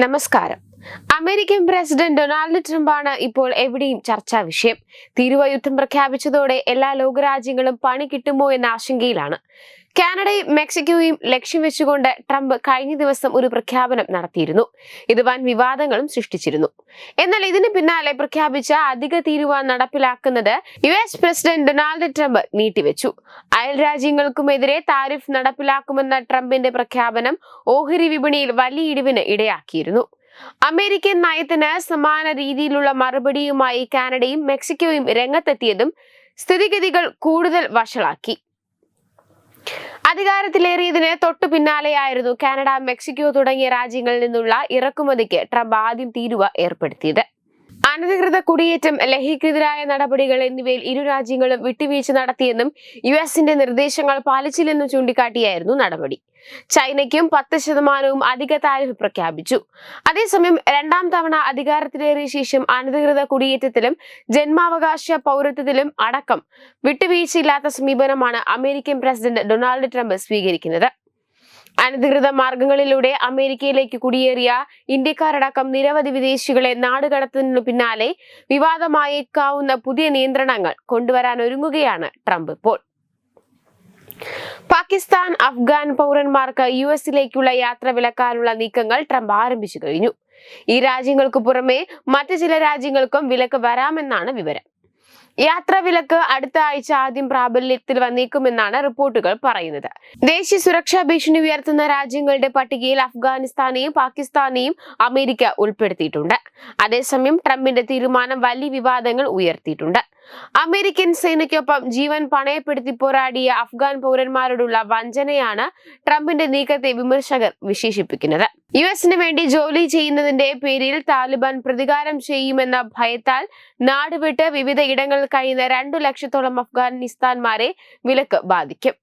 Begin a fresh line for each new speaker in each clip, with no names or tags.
നമസ്കാരം. American president Donald ട്രംപാണ് ഇപ്പോൾ എവിടെയും ചർച്ചാ വിഷയം. തീരുവ യുദ്ധം പ്രഖ്യാപിച്ചതോടെ എല്ലാ ലോകരാജ്യങ്ങളും പണി കിട്ടുമോ എന്ന ആശങ്കയിലാണ്. കാനഡയും മെക്സിക്കോയും ലക്ഷ്യം വെച്ചുകൊണ്ട് ട്രംപ് കഴിഞ്ഞ ദിവസം ഒരു പ്രഖ്യാപനം നടത്തിയിരുന്നു. ഇത് വൻ വിവാദങ്ങളും സൃഷ്ടിച്ചിരുന്നു. എന്നാൽ ഇതിന് പിന്നാലെ പ്രഖ്യാപിച്ച അധിക തീരുവ നടപ്പിലാക്കുന്നത് U S president Donald Trump നീട്ടിവെച്ചു. അയൽ രാജ്യങ്ങൾക്കുമെതിരെ താരിഫ് നടപ്പിലാക്കുമെന്ന ട്രംപിന്റെ പ്രഖ്യാപനം ഓഹരി വിപണിയിൽ വലിയ ഇടിവിന് ഇടയാക്കിയിരുന്നു. അമേരിക്കൻ നയത്തിന് സമാന രീതിയിലുള്ള മറുപടിയുമായി കാനഡയും മെക്സിക്കോയും രംഗത്തെത്തിയതും സ്ഥിതിഗതികൾ കൂടുതൽ വഷളാക്കി. അധികാരത്തിലേറിയതിന് തൊട്ടു പിന്നാലെയായിരുന്നു കാനഡ മെക്സിക്കോ തുടങ്ങിയ രാജ്യങ്ങളിൽ നിന്നുള്ള ഇറക്കുമതിക്ക് ട്രംപ് ആദ്യം തീരുവ ഏർപ്പെടുത്തിയത്. അനധികൃത കുടിയേറ്റം ലഹരിക്കെതിരായ നടപടികൾ എന്നിവയിൽ ഇരു രാജ്യങ്ങളും വിട്ടുവീഴ്ച നടത്തിയെന്നും യു എസിന്റെ നിർദ്ദേശങ്ങൾ പാലിച്ചില്ലെന്നും ചൂണ്ടിക്കാട്ടിയായിരുന്നു നടപടി. ചൈനയ്ക്കും പത്ത് ശതമാനവും അധിക താരിഫ് പ്രഖ്യാപിച്ചു. അതേസമയം രണ്ടാം തവണ അധികാരത്തിലേറിയ ശേഷം അനധികൃത കുടിയേറ്റത്തിലും ജന്മാവകാശ പൗരത്വത്തിലും അടക്കം വിട്ടുവീഴ്ചയില്ലാത്ത സമീപനമാണ് അമേരിക്കൻ പ്രസിഡന്റ് ഡൊണാൾഡ് ട്രംപ് സ്വീകരിക്കുന്നത്. അനധികൃത മാർഗങ്ങളിലൂടെ അമേരിക്കയിലേക്ക് കുടിയേറിയ ഇന്ത്യക്കാരടക്കം നിരവധി വിദേശികളെ നാടുകടത്തുന്നതിനു പിന്നാലെ വിവാദമായേക്കാവുന്ന പുതിയ നിയന്ത്രണങ്ങൾ കൊണ്ടുവരാൻ ഒരുങ്ങുകയാണ് ട്രംപ് ഇപ്പോൾ. പാകിസ്ഥാൻ അഫ്ഗാൻ പൗരന്മാർക്ക് യു എസിലേക്കുള്ള യാത്ര വിലക്കാനുള്ള നീക്കങ്ങൾ ട്രംപ് ആരംഭിച്ചു കഴിഞ്ഞു. ഈ രാജ്യങ്ങൾക്ക് പുറമെ മറ്റു ചില രാജ്യങ്ങൾക്കും വിലക്ക് വരാമെന്നാണ് വിവരം. യാത്രാ വിലക്ക് അടുത്ത ആഴ്ച ആദ്യം പ്രാബല്യത്തിൽ വന്നേക്കുമെന്നാണ് റിപ്പോർട്ടുകൾ പറയുന്നത്. ദേശീയ സുരക്ഷാ ഭീഷണി ഉയർത്തുന്ന രാജ്യങ്ങളുടെ പട്ടികയിൽ അഫ്ഗാനിസ്ഥാനെയും പാകിസ്ഥാനെയും അമേരിക്ക ഉൾപ്പെടുത്തിയിട്ടുണ്ട്. അതേസമയം ട്രംപിന്റെ തീരുമാനം വലിയ വിവാദങ്ങൾ ഉയർത്തിയിട്ടുണ്ട്. അമേരിക്കൻ സേനയ്ക്കൊപ്പം ജീവൻ പണയപ്പെടുത്തി പോരാടിയ അഫ്ഗാൻ പൗരന്മാരോടുള്ള വഞ്ചനയാണ് ട്രംപിന്റെ നീക്കത്തെ വിമർശകർ വിശേഷിപ്പിക്കുന്നത്. യു എസിന് വേണ്ടി ജോലി ചെയ്യുന്നതിന്റെ പേരിൽ താലിബാൻ പ്രതികാരം ചെയ്യുമെന്ന ഭയത്താൽ നാടുവിട്ട് വിവിധ ഇടങ്ങളിൽ കഴിയുന്ന രണ്ടു ലക്ഷത്തോളം അഫ്ഗാനിസ്ഥാൻമാരെ വിലക്ക് ബാധിക്കും.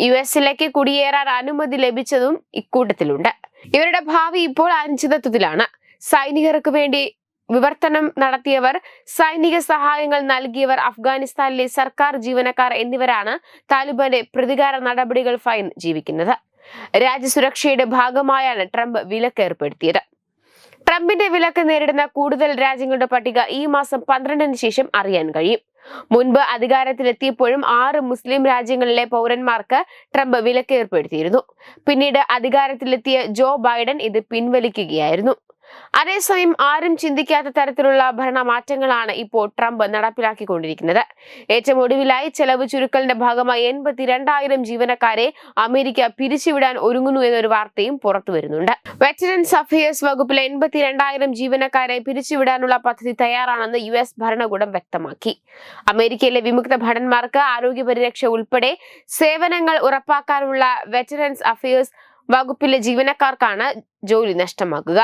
യു എസിലേക്ക് കുടിയേറാൻ അനുമതി ലഭിച്ചതും ഇക്കൂട്ടത്തിലുണ്ട്. ഇവരുടെ ഭാവി ഇപ്പോൾ അനിശ്ചിതത്വത്തിലാണ്. സൈനികർക്ക് വേണ്ടി വിവർത്തനം നടത്തിയവർ സൈനിക സഹായങ്ങൾ നൽകിയവർ അഫ്ഗാനിസ്ഥാനിലെ സർക്കാർ ജീവനക്കാർ എന്നിവരാണ് താലിബാന്റെ പ്രതികാര നടപടികൾ ഫൈൻ ജീവിക്കുന്നത്. രാജ്യസുരക്ഷയുടെ ഭാഗമായാണ് ട്രംപ് വിലക്ക് ഏർപ്പെടുത്തിയത്. ട്രംപിന്റെ വിലക്ക് നേരിടുന്ന കൂടുതൽ രാജ്യങ്ങളുടെ പട്ടിക ഈ മാസം പന്ത്രണ്ടിന് ശേഷം അറിയാൻ കഴിയും. മുൻപ് അധികാരത്തിലെത്തിയപ്പോഴും ആറ് മുസ്ലിം രാജ്യങ്ങളിലെ പൗരന്മാർക്ക് ട്രംപ് വിലക്ക് ഏർപ്പെടുത്തിയിരുന്നു. പിന്നീട് അധികാരത്തിലെത്തിയ ജോ ബൈഡൻ ഇത് പിൻവലിക്കുകയായിരുന്നു. അതേസമയം ആരും ചിന്തിക്കാത്ത തരത്തിലുള്ള ഭരണ മാറ്റങ്ങളാണ് ഇപ്പോൾ ട്രംപ് നടപ്പിലാക്കിക്കൊണ്ടിരിക്കുന്നത്. ഏറ്റവും ഒടുവിലായി ചെലവ് ചുരുക്കലിന്റെ ഭാഗമായി എൺപത്തിരണ്ടായിരം ജീവനക്കാരെ അമേരിക്ക പിരിച്ചുവിടാൻ ഒരുങ്ങുന്നു എന്നൊരു വാർത്തയും പുറത്തു വരുന്നുണ്ട്. വെറ്ററൻസ് അഫയേഴ്സ് വകുപ്പിലെ എൺപത്തിരണ്ടായിരം ജീവനക്കാരെ പിരിച്ചുവിടാനുള്ള പദ്ധതി തയ്യാറാണെന്ന് യു എസ് ഭരണകൂടം വ്യക്തമാക്കി. അമേരിക്കയിലെ വിമുക്ത ഭടന്മാർക്ക് ആരോഗ്യ പരിരക്ഷ ഉൾപ്പെടെ സേവനങ്ങൾ ഉറപ്പാക്കാനുള്ള വെറ്ററൻസ് അഫയേഴ്സ് വകുപ്പിലെ ജീവനക്കാർക്കാണ് ജോലി നഷ്ടമാക്കുക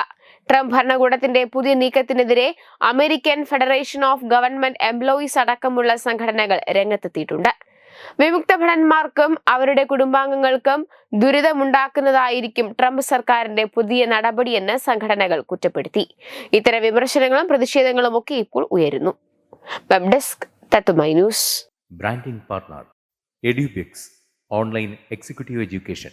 ട്രംപ് ഭരണകൂടത്തിന്റെ പുതിയ നീക്കത്തിനെതിരെ American federation of government employees അടക്കമുള്ള സംഘടനകൾ രംഗത്തെത്തിയിട്ടുണ്ട്. വിമുക്ത ഭടന്മാർക്കും അവരുടെ കുടുംബാംഗങ്ങൾക്കും ദുരിതമുണ്ടാക്കുന്നതായിരിക്കും ട്രംപ് സർക്കാരിന്റെ പുതിയ നടപടിയെന്ന് സംഘടനകൾ കുറ്റപ്പെടുത്തി. ഇത്തരം വിമർശനങ്ങളും പ്രതിഷേധങ്ങളും ഒക്കെ ഇപ്പോൾ ഉയരുന്നു. Web desk news.
Branding partner Edubix online executive education